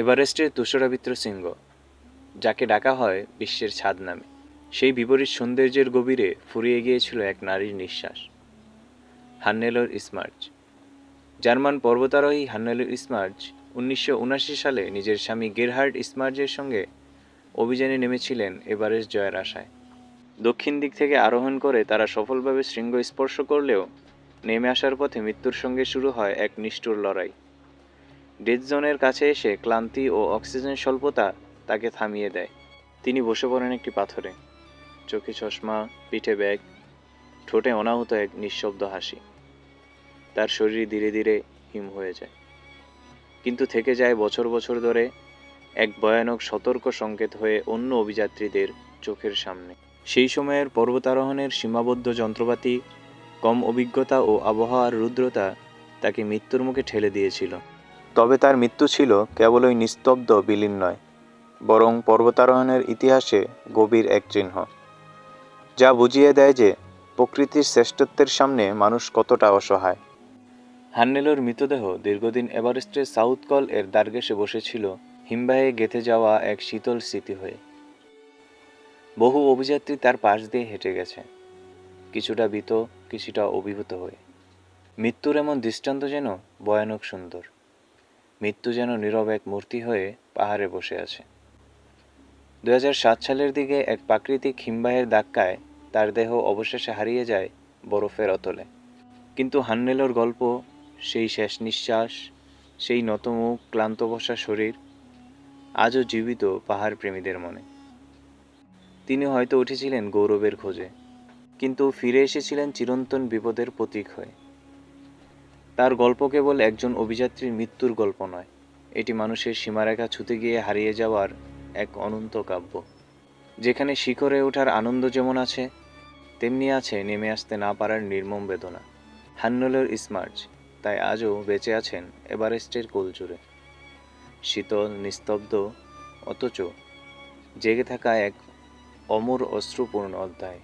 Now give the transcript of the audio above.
এভারেস্টের তুষারাবৃত্র শৃঙ্গ, যাকে ডাকা হয় বিশ্বের ছাদ নামে। সেই বিপরীত সৌন্দর্যের গভীরে ফুরিয়ে গিয়েছিল এক নারীর নিঃশ্বাস, হান্নেলোর ইসমার্জ। জার্মান পর্বতারোহী হান্নেলোর ইসমার্জ উনিশশো উনাশি সালে নিজের স্বামী গেরহার্ড ইসমার্জের সঙ্গে অভিযানে নেমেছিলেন এভারেস্ট জয়ের আশায়। দক্ষিণ দিক থেকে আরোহণ করে তারা সফলভাবে শৃঙ্গ স্পর্শ করলেও নেমে আসার পথে মৃত্যুর সঙ্গে শুরু হয় এক নিষ্ঠুর লড়াই। ডেড জোনের কাছে এসে ক্লান্তি ও অক্সিজেন স্বল্পতা তাকে থামিয়ে দেয়। তিনি বসে পড়েন একটি পাথরে। চোখে চশমা, পিঠে ব্যাগ, ঠোঁটে অনাহত এক নিঃশব্দ হাসি। তার শরীর ধীরে ধীরে হিম হয়ে যায়। কিন্তু থেকে যায় বছর বছর ধরে এক ভয়ানক সতর্ক সংকেত হয়ে অন্য অভিযাত্রীদের চোখের সামনে। সেই সময়ের পর্বতারোহণের সীমাবদ্ধ যন্ত্রপাতি, কম অভিজ্ঞতা ও আবহাওয়ার রুদ্রতা তাকে মৃত্যুর মুখে ঠেলে দিয়েছিল। তবে তার মৃত্যু ছিল কেবল ওই নিস্তব্ধ বিলীন নয়, বরং পর্বতারোহণের ইতিহাসে গভীর এক চিহ্ন, যা বুঝিয়ে দেয় যে প্রকৃতির শ্রেষ্ঠত্বের সামনে মানুষ কতটা অসহায়। হান্নেলোর মৃতদেহ দীর্ঘদিন এভারেস্টের সাউথ কল এর দ্বারগেসে বসেছিল হিমবাহে গেঁথে যাওয়া এক শীতল স্মৃতি হয়ে। বহু অভিযাত্রী তার পাশ দিয়ে হেঁটে গেছে, কিছুটা ভীত, কিছুটা অভিভূত হয়ে। মৃত্যুর এমন দৃষ্টান্ত যেন ভয়ানক সুন্দর। মৃত্যু যেন নীরব এক মূর্তি হয়ে পাহাড়ে বসে আছে। দু সালের দিকে এক প্রাকৃতিক হিমবাহের ধাক্কায় তার দেহ অবশেষে হারিয়ে যায় বরফের অতলে। কিন্তু হান্নেলোর গল্প, সেই শেষ নিঃশ্বাস, সেই নতমুখ, ক্লান্ত বসা শরীর, আজও জীবিত পাহাড় প্রেমীদের মনে। তিনি হয়তো উঠেছিলেন গৌরবের খোঁজে, কিন্তু ফিরে এসেছিলেন চিরন্তন বিপদের প্রতীক হয়ে। তার গল্প কেবল একজন অভিযাত্রীর মৃত্যুর গল্প নয়, এটি মানুষের সীমারেখা ছুতে গিয়ে হারিয়ে যাওয়ার এক অনন্ত কাব্য। যেখানে শিখরে ওঠার আনন্দ যেমন আছে, তেমনি আছে নেমে আসতে না পারার নির্মম বেদনা। হান্নলের ইসমার্জ তাই আজও বেঁচে আছেন এভারেস্টের কোল জুড়ে। শীতল, নিস্তব্ধ, অথচ জেগে থাকা এক অমর অশ্রুপূর্ণ অধ্যায়।